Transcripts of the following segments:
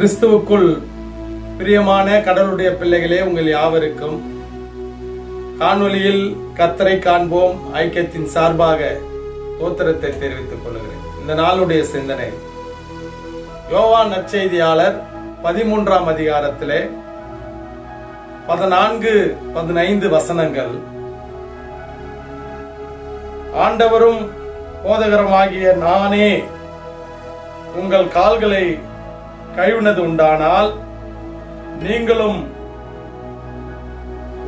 கிறிஸ்துவுக்குள் பிரியமான கடவுளுடைய பிள்ளைகளே உங்கள் யாவருக்கும் காணொலியில் கத்தரை காண்போம். ஐக்கியத்தின் சார்பாக தோத்திரத்தை தெரிவித்துக் கொள்கிறேன். இந்த நாளுடைய சிந்தனை யோவான் நற்செய்தியாளர் பதிமூன்றாம் அதிகாரத்திலே பதினான்கு பதினைந்து வசனங்கள். ஆண்டவரும் போதகரமாகிய நானே உங்கள் கால்களை கழுவினது உண்டானால் நீங்களும்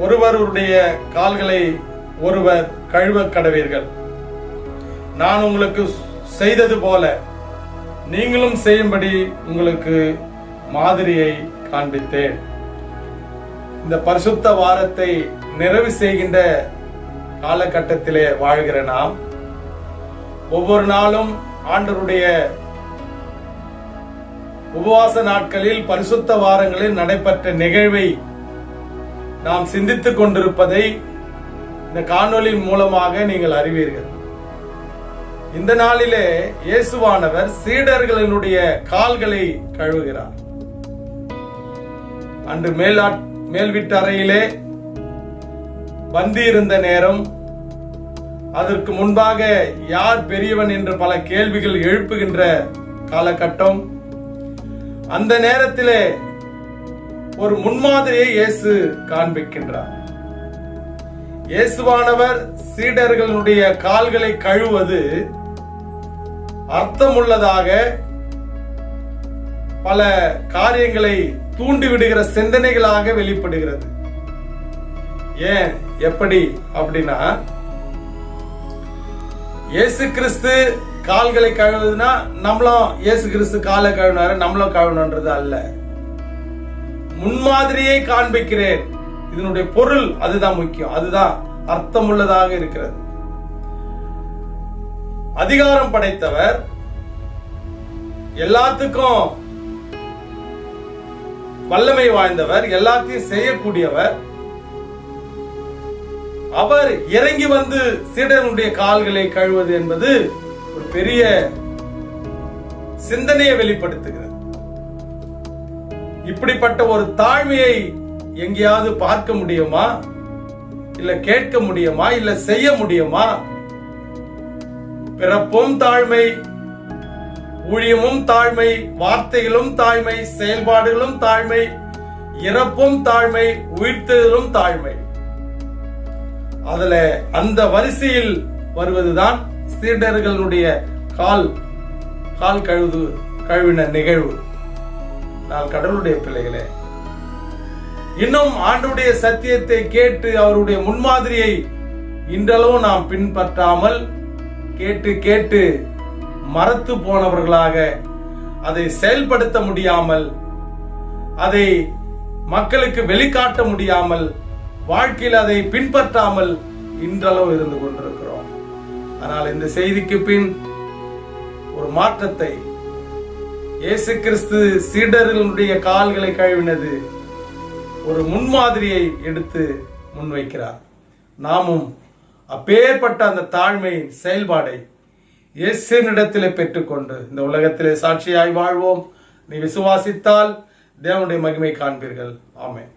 ஒருவருடைய கால்களை ஒருவர் கழுவ கடவீர்கள். நான் உங்களுக்கு செய்தது போல நீங்களும் செய்யும்படி உங்களுக்கு மாதிரியை காண்பித்தேன். இந்த பரிசுத்த வாரத்தை நிறைவு செய்கின்ற காலகட்டத்திலே வாழ்கிற நாம் ஒவ்வொரு நாளும் ஆண்டவருடைய உபவாச நாட்களில் பரிசுத்த வாரங்களில் நடைபெற்ற நிகழ்வை நாம் சிந்தித்துக் கொண்டிருப்பதை இந்த காணொளி மூலமாக நீங்கள் அறிவீர்கள். இந்த நாளிலே இயேசுவானவர் சீடர்களினுடைய கால்களை கழுவுகிறார். அன்று மேலா மேல் வீட்டு இருந்த நேரம் அதற்கு முன்பாக யார் பெரியவன் என்று பல கேள்விகள் எழுப்புகின்ற காலகட்டம் அந்த நேரத்திலே ஒரு முன்மாதிரியை இயேசு காண்பிக்கின்றார். இயேசுவானவர் சீடர்களுடைய கால்களை கழுவது அர்த்தமுள்ளதாக பல காரியங்களை தூண்டிவிடுகிற சிந்தனைகளாக வெளிப்படுகிறது. ஏன்? எப்படி? அப்படின்னா இயேசு கிறிஸ்து கால்களை கழுவுதுன்னா நம்மளும் இயேசு கிறிஸ்து காலை கழுவினாரு நம்மளும் கழுவணுன்றது அல்ல. முன்மாதிரியை காண்பிக்கிறேன். இதனுடைய பொருள் அதுதான் முக்கியம். அதுதான் அர்த்தமுள்ளதாக இருக்கிறது. அதிகாரம் படைத்தவர் எல்லாத்துக்கும் வல்லமை வாய்ந்தவர் எல்லாத்தையும் செய்யக்கூடியவர். அவர் இறங்கி வந்து சீடனுடைய கால்களை கழுவது என்பது ஒரு பெரிய சிந்தனையை வெளிப்படுத்துகிறது. இப்படிப்பட்ட ஒரு தாழ்மையை எங்கேயாவது பார்க்க முடியுமா? இல்ல கேட்க முடியுமா? இல்ல செய்ய முடியுமா? பிறப்பும் தாழ்மை ஊழியமும் தாழ்மை வார்த்தைகளும் தாழ்மை செயல்பாடுகளும் தாழ்மை இறப்பும் தாழ்மை உயிர்த்தலும் தாழ்மை. அதுல அந்த வரிசையில் வருவதுதான் சீடர்களுடைய கால் கால் கழுவு கழுவின நிகழ்வு. நான் கடவுளுடைய பிள்ளைகளே இன்னும் ஆண்டுடைய சத்தியத்தை கேட்டு அவருடைய முன்மாதிரியை இன்றளவும் நாம் பின்பற்றாமல் கேட்டு கேட்டு மறத்து போனவர்களாக அதை செயல்படுத்த முடியாமல் அதை மக்களுக்கு வெளிக்காட்ட முடியாமல் வாழ்க்கையில் அதை பின்பற்றாமல் இன்றளவு இருந்து கொண்டிருக்கிறோம். ஆனால் இந்த செய்திக்கு பின் ஒரு மாற்றத்தை இயேசு கிறிஸ்து சீடர்களுடைய கால்களை கழுவினது ஒரு முன்மாதிரியை எடுத்து முன்வைக்கிறார். நாமும் அப்பேற்பட்ட அந்த தாழ்மையின் செயல்பாடை இயேசுனிடத்திலே பெற்றுக்கொண்டு இந்த உலகத்திலே சாட்சியாய் வாழ்வோம். நீ விசுவாசித்தால் தேவனுடைய மகிமை காண்பீர்கள். ஆமென்.